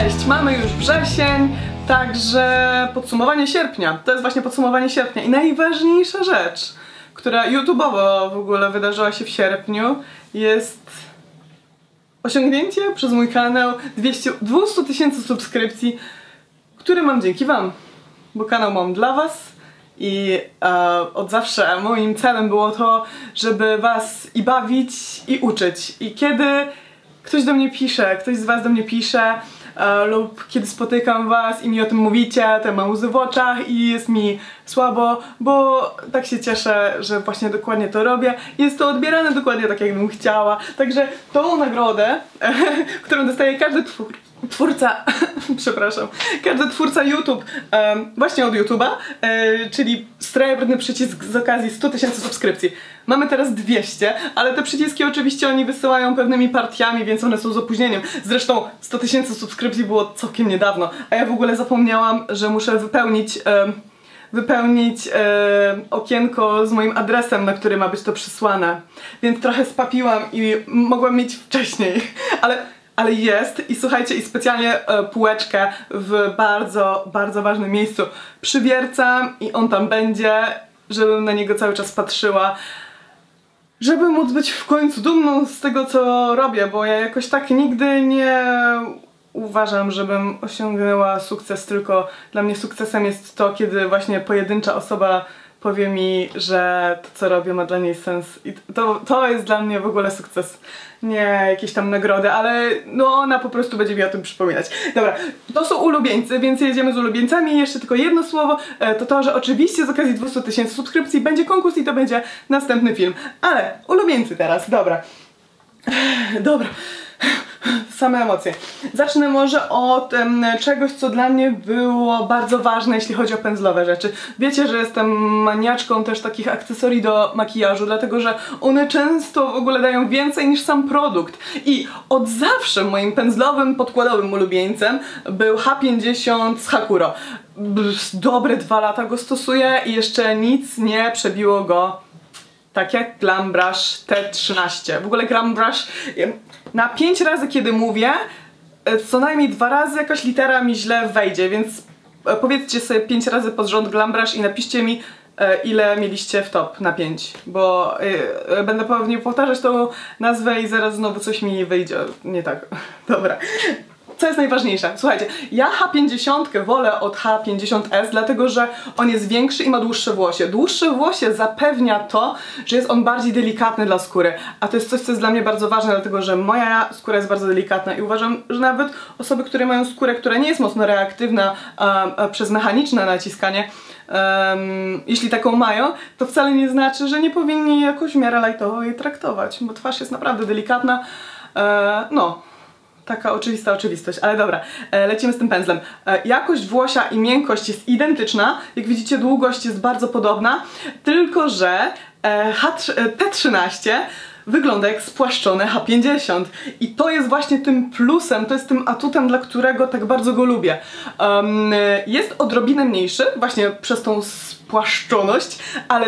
Cześć, mamy już wrzesień, także podsumowanie sierpnia. To jest właśnie podsumowanie sierpnia i najważniejsza rzecz, która YouTubeowo w ogóle wydarzyła się w sierpniu jest osiągnięcie przez mój kanał 200 tysięcy subskrypcji, które mam dzięki wam, bo kanał mam dla was i e, od zawsze moim celem było to, żeby was i bawić i uczyć. I kiedy ktoś do mnie pisze, ktoś z was do mnie pisze, lub kiedy spotykam was i mi o tym mówicie, to mam łzy w oczach i jest mi słabo, bo tak się cieszę, że właśnie dokładnie to robię. Jest to odbierane dokładnie tak, jakbym chciała. Także tą nagrodę, którą dostaje każdy twór, twórca, przepraszam, każdy twórca YouTube, um, właśnie od YouTube'a, e, czyli srebrny przycisk z okazji 100 tysięcy subskrypcji. Mamy teraz 200, ale te przyciski oczywiście oni wysyłają pewnymi partiami, więc one są z opóźnieniem. Zresztą 100 tysięcy subskrypcji było całkiem niedawno, a ja w ogóle zapomniałam, że muszę wypełnić... Um, wypełnić e, okienko z moim adresem, na który ma być to przysłane. Więc trochę spapiłam i mogłam mieć wcześniej, ale ale jest i słuchajcie, i specjalnie e, półeczkę w bardzo, bardzo ważnym miejscu. Przywiercam i on tam będzie, żebym na niego cały czas patrzyła. Żeby móc być w końcu dumną z tego, co robię, bo ja jakoś tak nigdy nie uważam, żebym osiągnęła sukces, tylko dla mnie sukcesem jest to, kiedy właśnie pojedyncza osoba powie mi, że to co robię ma dla niej sens i to, to jest dla mnie w ogóle sukces. Nie jakieś tam nagrody, ale no ona po prostu będzie mi o tym przypominać. Dobra, to są ulubieńcy, więc jedziemy z ulubieńcami. Jeszcze tylko jedno słowo, e, to to, że oczywiście z okazji 200 tysięcy subskrypcji będzie konkurs i to będzie następny film. Ale ulubieńcy teraz, dobra. Dobra same emocje. Zacznę może od czegoś, co dla mnie było bardzo ważne, jeśli chodzi o pędzlowe rzeczy. Wiecie, że jestem maniaczką też takich akcesorii do makijażu, dlatego że one często w ogóle dają więcej niż sam produkt. I od zawsze moim pędzlowym, podkładowym ulubieńcem był H50 z Hakuro. Dobre dwa lata go stosuję i jeszcze nic nie przebiło go tak jak Glam Brush T13. W ogóle Glam Brush na 5 razy kiedy mówię, e, co najmniej dwa razy jakaś litera mi źle wejdzie, więc e, powiedzcie sobie 5 razy pod rząd Glam Brush i napiszcie mi e, ile mieliście w top na 5, bo będę pewnie powtarzać tą nazwę i zaraz znowu coś mi wyjdzie nie tak. Dobra co jest najważniejsze? Słuchajcie, ja H50 wolę od H50S, dlatego że on jest większy i ma dłuższe włosie. Dłuższe włosie zapewnia to, że jest on bardziej delikatny dla skóry, a to jest coś, co jest dla mnie bardzo ważne, dlatego że moja skóra jest bardzo delikatna i uważam, że nawet osoby, które mają skórę, która nie jest mocno reaktywna przez mechaniczne naciskanie, Um, jeśli taką mają, to wcale nie znaczy, że nie powinni jakoś w miarę lajtowo jej traktować, bo twarz jest naprawdę delikatna. E, no, taka oczywista oczywistość, ale dobra, e, lecimy z tym pędzlem. E, jakość włosia i miękkość jest identyczna, jak widzicie długość jest bardzo podobna, tylko że e, T13 wygląda jak spłaszczone H50 i to jest właśnie tym plusem, to jest tym atutem, dla którego tak bardzo go lubię. Um, jest odrobinę mniejszy, właśnie przez tą spłaszczoność, ale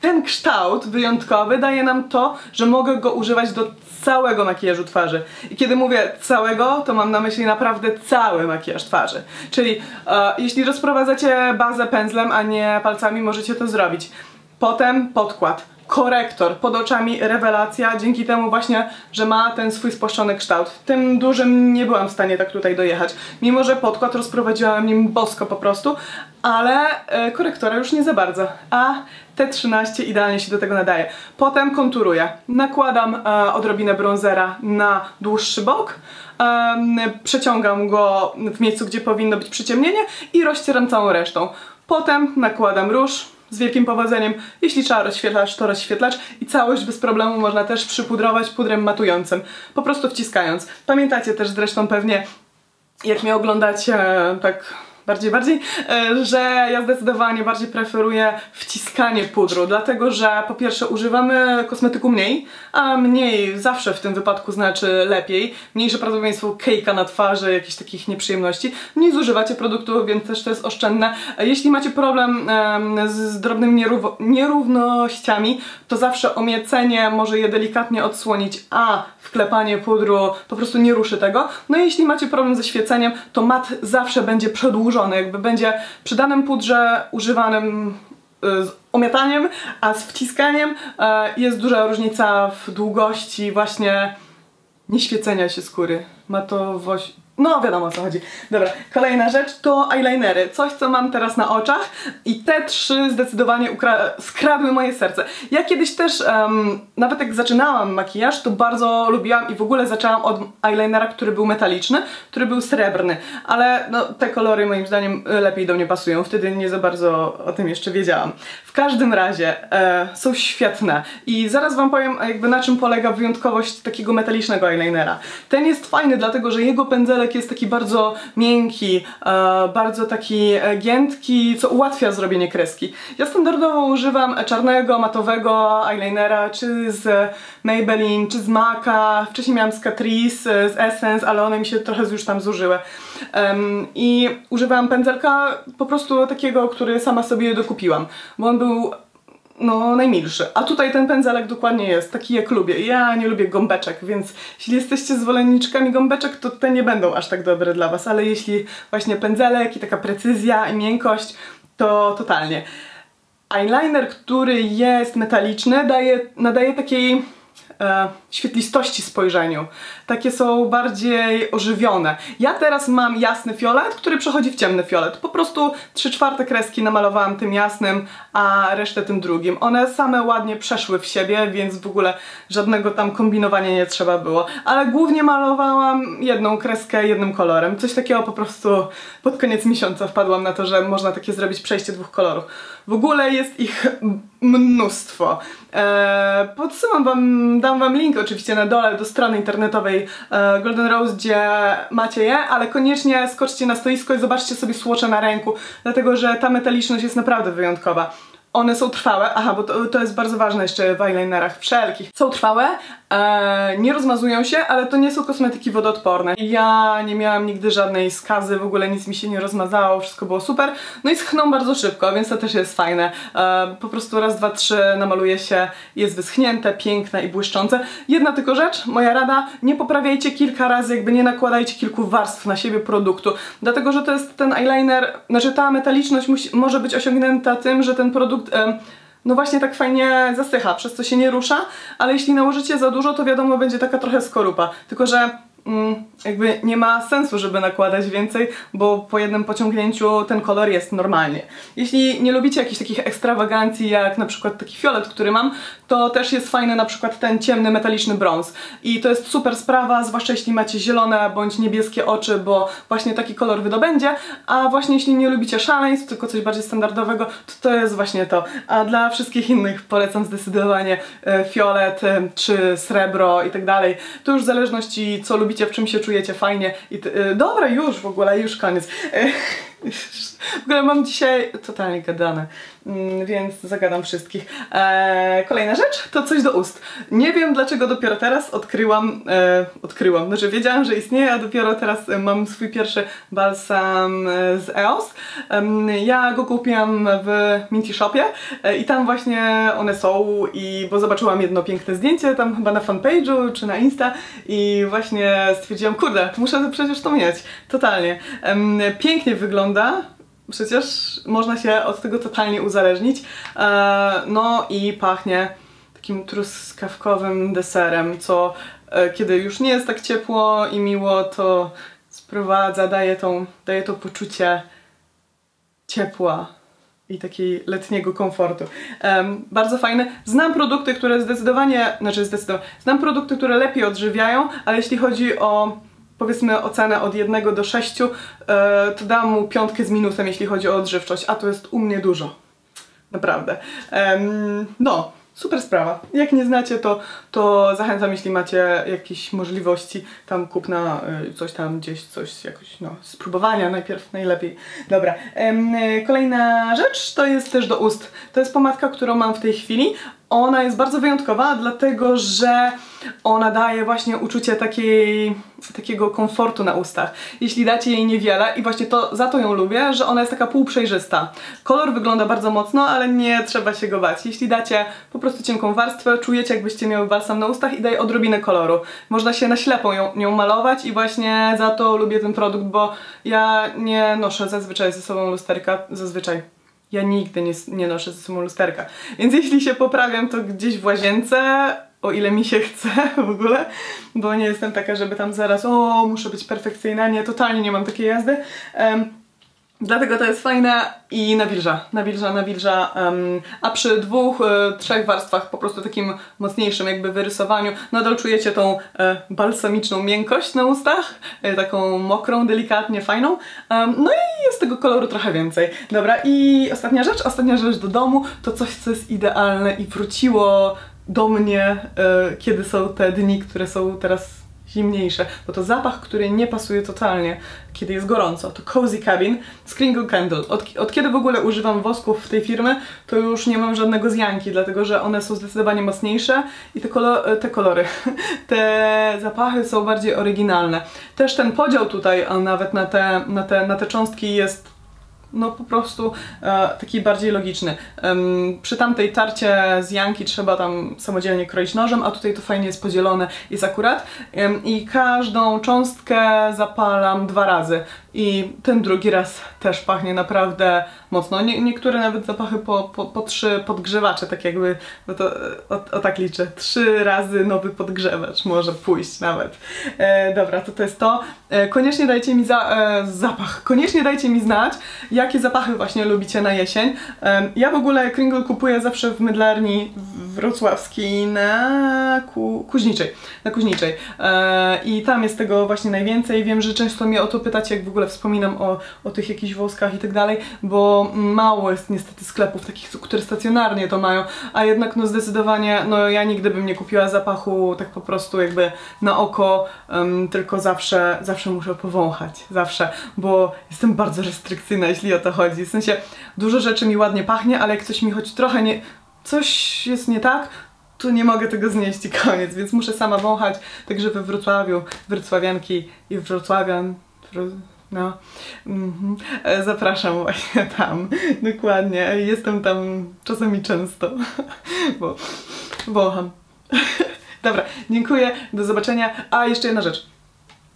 ten kształt wyjątkowy daje nam to, że mogę go używać do całego makijażu twarzy. I kiedy mówię całego, to mam na myśli naprawdę cały makijaż twarzy. Czyli e, jeśli rozprowadzacie bazę pędzlem, a nie palcami, możecie to zrobić. Potem podkład korektor pod oczami, rewelacja, dzięki temu właśnie, że ma ten swój spłaszczony kształt. Tym dużym nie byłam w stanie tak tutaj dojechać, mimo że podkład rozprowadziłam nim bosko po prostu, ale e, korektora już nie za bardzo, a T13 idealnie się do tego nadaje. Potem konturuję. Nakładam e, odrobinę bronzera na dłuższy bok, e, przeciągam go w miejscu, gdzie powinno być przyciemnienie i rozcieram całą resztą. Potem nakładam róż, z wielkim powodzeniem. Jeśli trzeba rozświetlacz, to rozświetlacz i całość bez problemu można też przypudrować pudrem matującym, po prostu wciskając. Pamiętacie też zresztą pewnie, jak mnie oglądacie tak bardziej, bardziej, e, że ja zdecydowanie bardziej preferuję wciskanie pudru, dlatego że po pierwsze używamy kosmetyku mniej, a mniej zawsze w tym wypadku znaczy lepiej, mniejsze prawdopodobieństwo kejka na twarzy, jakichś takich nieprzyjemności, mniej zużywacie produktu, więc też to jest oszczędne. Jeśli macie problem z drobnymi nierównościami, to zawsze omiecenie może je delikatnie odsłonić, a wklepanie pudru po prostu nie ruszy tego. No i jeśli macie problem ze świeceniem, to mat zawsze będzie przedłużony, jakby będzie przy danym pudrze używanym y, z omietaniem, a z wciskaniem e, jest duża różnica w długości właśnie nieświecenia się skóry. Matowość no, wiadomo o co chodzi. Dobra, kolejna rzecz to eyelinery. Coś, co mam teraz na oczach i te trzy zdecydowanie skradły moje serce. Ja kiedyś też, um, nawet jak zaczynałam makijaż, to bardzo lubiłam i w ogóle zaczęłam od eyelinera, który był metaliczny, który był srebrny, ale no, te kolory moim zdaniem lepiej do mnie pasują. Wtedy nie za bardzo o tym jeszcze wiedziałam. W każdym razie e, są świetne i zaraz wam powiem jakby na czym polega wyjątkowość takiego metalicznego eyelinera. Ten jest fajny, dlatego że jego pędzelek jest taki bardzo miękki, e, bardzo taki giętki, co ułatwia zrobienie kreski. Ja standardowo używam czarnego, matowego eyelinera, czy z Maybelline, czy z Maca, wcześniej miałam z Catrice, z Essence, ale one mi się trochę już tam zużyły. I używałam pędzelka po prostu takiego, który sama sobie dokupiłam, bo on był no, najmilszy. A tutaj ten pędzelek dokładnie jest, taki jak lubię. Ja nie lubię gąbeczek, więc jeśli jesteście zwolenniczkami gąbeczek, to te nie będą aż tak dobre dla Was, ale jeśli właśnie pędzelek i taka precyzja i miękkość, to totalnie. Eyeliner, który jest metaliczny, daje, nadaje takiej e, świetlistości spojrzeniu. Takie są bardziej ożywione. Ja teraz mam jasny fiolet, który przechodzi w ciemny fiolet. Po prostu trzy czwarte kreski namalowałam tym jasnym, a resztę tym drugim. One same ładnie przeszły w siebie, więc w ogóle żadnego tam kombinowania nie trzeba było. Ale głównie malowałam jedną kreskę jednym kolorem. Coś takiego po prostu pod koniec miesiąca wpadłam na to, że można takie zrobić przejście dwóch kolorów. W ogóle jest ich mnóstwo. Podsyłam wam, dam wam link oczywiście na dole do strony internetowej e, Golden Rose, gdzie macie je, ale koniecznie skoczcie na stoisko i zobaczcie sobie słocze na ręku, dlatego że ta metaliczność jest naprawdę wyjątkowa. One są trwałe, aha, bo to, to jest bardzo ważne jeszcze w eyelinerach wszelkich. Są trwałe, e, nie rozmazują się, ale to nie są kosmetyki wodoodporne. Ja nie miałam nigdy żadnej skazy, w ogóle nic mi się nie rozmazało, wszystko było super. No i schną bardzo szybko, więc to też jest fajne. E, po prostu raz, dwa, trzy namaluje się, jest wyschnięte, piękne i błyszczące. Jedna tylko rzecz, moja rada, nie poprawiajcie kilka razy, jakby nie nakładajcie kilku warstw na siebie produktu, dlatego, że to jest ten eyeliner, znaczy ta metaliczność musi, może być osiągnięta tym, że ten produkt no właśnie tak fajnie zasycha, przez co się nie rusza, ale jeśli nałożycie za dużo, to wiadomo, będzie taka trochę skorupa. Tylko, że jakby nie ma sensu, żeby nakładać więcej, bo po jednym pociągnięciu ten kolor jest normalnie. Jeśli nie lubicie jakichś takich ekstrawagancji, jak na przykład taki fiolet, który mam, to też jest fajny na przykład ten ciemny, metaliczny brąz. I to jest super sprawa, zwłaszcza jeśli macie zielone bądź niebieskie oczy, bo właśnie taki kolor wydobędzie, a właśnie jeśli nie lubicie szaleństw, tylko coś bardziej standardowego, to to jest właśnie to. A dla wszystkich innych polecam zdecydowanie e, fiolet, e, czy srebro i tak dalej. To już w zależności co lubicie, w czym się czujecie fajnie. I y, dobra, już w ogóle, już koniec. W ogóle mam dzisiaj totalnie gadane, więc zagadam wszystkich. Eee, kolejna rzecz to coś do ust. Nie wiem dlaczego dopiero teraz odkryłam, e, odkryłam, znaczy wiedziałam, że istnieje, a dopiero teraz mam swój pierwszy balsam e, z EOS. ja go kupiłam w Minty Shopie e, i tam właśnie one są i bo zobaczyłam jedno piękne zdjęcie tam chyba na fanpage'u czy na Insta i właśnie stwierdziłam, kurde, muszę przecież to mieć, totalnie. pięknie wygląda, przecież można się od tego totalnie uzależnić. E, no i pachnie takim truskawkowym deserem, co e, kiedy już nie jest tak ciepło i miło, to sprowadza, daje, tą, daje to poczucie ciepła i takiej letniego komfortu. Um, bardzo fajne. Znam produkty, które zdecydowanie, znaczy zdecydowanie, znam produkty, które lepiej odżywiają, ale jeśli chodzi o powiedzmy ocenę od 1 do 6, e, to dam mu piątkę z minusem, jeśli chodzi o odżywczość, a to jest u mnie dużo. Naprawdę. no, super sprawa. Jak nie znacie, to, to zachęcam, jeśli macie jakieś możliwości tam kupna, y, coś tam gdzieś, coś jakoś, no, spróbowania najpierw najlepiej. Dobra, kolejna rzecz to jest też do ust. To jest pomadka, którą mam w tej chwili. Ona jest bardzo wyjątkowa, dlatego że ona daje właśnie uczucie takiej, takiego komfortu na ustach. Jeśli dacie jej niewiele i właśnie to, za to ją lubię, że ona jest taka półprzejrzysta. Kolor wygląda bardzo mocno, ale nie trzeba się go bać. Jeśli dacie po prostu cienką warstwę, czujecie jakbyście miały balsam na ustach i daje odrobinę koloru. Można się na ślepo ją, nią malować i właśnie za to lubię ten produkt, bo ja nie noszę zazwyczaj ze sobą lusterka, zazwyczaj ja nigdy nie, nie noszę ze sobą lusterka. Więc jeśli się poprawiam, to gdzieś w łazience, o ile mi się chce w ogóle, bo nie jestem taka, żeby tam zaraz, o, muszę być perfekcyjna, nie, totalnie nie mam takiej jazdy. Um, Dlatego to jest fajne i nawilża, nawilża, nawilża, um, a przy dwóch, e, trzech warstwach, po prostu takim mocniejszym jakby wyrysowaniu, nadal czujecie tą e, balsamiczną miękkość na ustach, e, taką mokrą, delikatnie fajną, um, no i jest tego koloru trochę więcej. Dobra, i ostatnia rzecz, ostatnia rzecz do domu, to coś, co jest idealne i wróciło do mnie, kiedy są te dni, które są teraz zimniejsze, bo to zapach, który nie pasuje totalnie, kiedy jest gorąco. To Cozy Cabin z Kringle Candle. Od, od, kiedy w ogóle używam wosków w tej firmy, to już nie mam żadnego zjanki, dlatego że one są zdecydowanie mocniejsze i te, kolo te kolory, te zapachy są bardziej oryginalne. Też ten podział tutaj, a nawet na te, na te, na te cząstki jest no po prostu e, taki bardziej logiczny. Przy tamtej tarcie z Janki trzeba tam samodzielnie kroić nożem, a tutaj to fajnie jest podzielone, jest akurat. I każdą cząstkę zapalam dwa razy. I ten drugi raz też pachnie naprawdę mocno. Nie, niektóre nawet zapachy po, po, po trzy podgrzewacze, tak jakby, no to o, o, tak liczę, trzy razy nowy podgrzewacz może pójść nawet. E, dobra, to to jest to. E, koniecznie dajcie mi za, e, zapach, koniecznie dajcie mi znać, jakie zapachy właśnie lubicie na jesień. E, ja w ogóle Kringle kupuję zawsze w mydlarni wrocławskiej na ku, Kuźniczej, na Kuźniczej. E, I tam jest tego właśnie najwięcej. Wiem, że często mnie o to pytacie, jak w ogóle wspominam o, o tych jakichś woskach i tak dalej, bo mało jest niestety sklepów takich, które stacjonarnie to mają, a jednak no zdecydowanie, no ja nigdy bym nie kupiła zapachu tak po prostu jakby na oko, um, tylko zawsze, zawsze muszę powąchać, zawsze, bo jestem bardzo restrykcyjna, jeśli o to chodzi, w sensie dużo rzeczy mi ładnie pachnie, ale jak coś mi choć trochę nie, coś jest nie tak, to nie mogę tego znieść i koniec, więc muszę sama wąchać, także we Wrocławiu, wrocławianki i wrocławian, no, mm -hmm. zapraszam właśnie tam, dokładnie, jestem tam czasami często, bo wącham. Dobra, dziękuję, do zobaczenia. A, jeszcze jedna rzecz.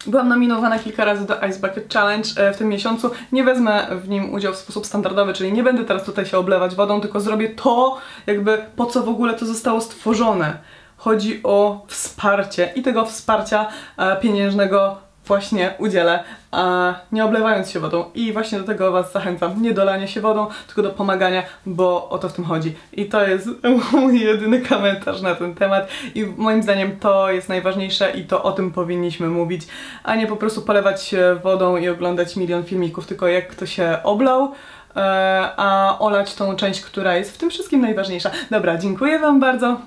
Byłam nominowana kilka razy do Ice Bucket Challenge e, w tym miesiącu. Nie wezmę w nim udziału w sposób standardowy, czyli nie będę teraz tutaj się oblewać wodą, tylko zrobię to, jakby po co w ogóle to zostało stworzone. Chodzi o wsparcie i tego wsparcia e, pieniężnego właśnie udzielę, a nie oblewając się wodą. I właśnie do tego Was zachęcam. Nie dolania się wodą, tylko do pomagania, bo o to w tym chodzi. I to jest mój jedyny komentarz na ten temat i moim zdaniem to jest najważniejsze i to o tym powinniśmy mówić, a nie po prostu polewać się wodą i oglądać milion filmików, tylko jak kto się oblał, e, a olać tą część, która jest w tym wszystkim najważniejsza. Dobra, dziękuję Wam bardzo,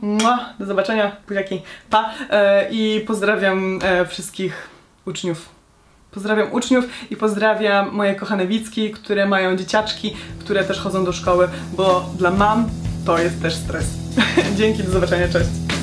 do zobaczenia, buziaki, pa e, i pozdrawiam e, wszystkich uczniów. Pozdrawiam uczniów i pozdrawiam moje kochane Wicki, które mają dzieciaczki, które też chodzą do szkoły, bo dla mam to jest też stres. Dzięki, do zobaczenia, cześć!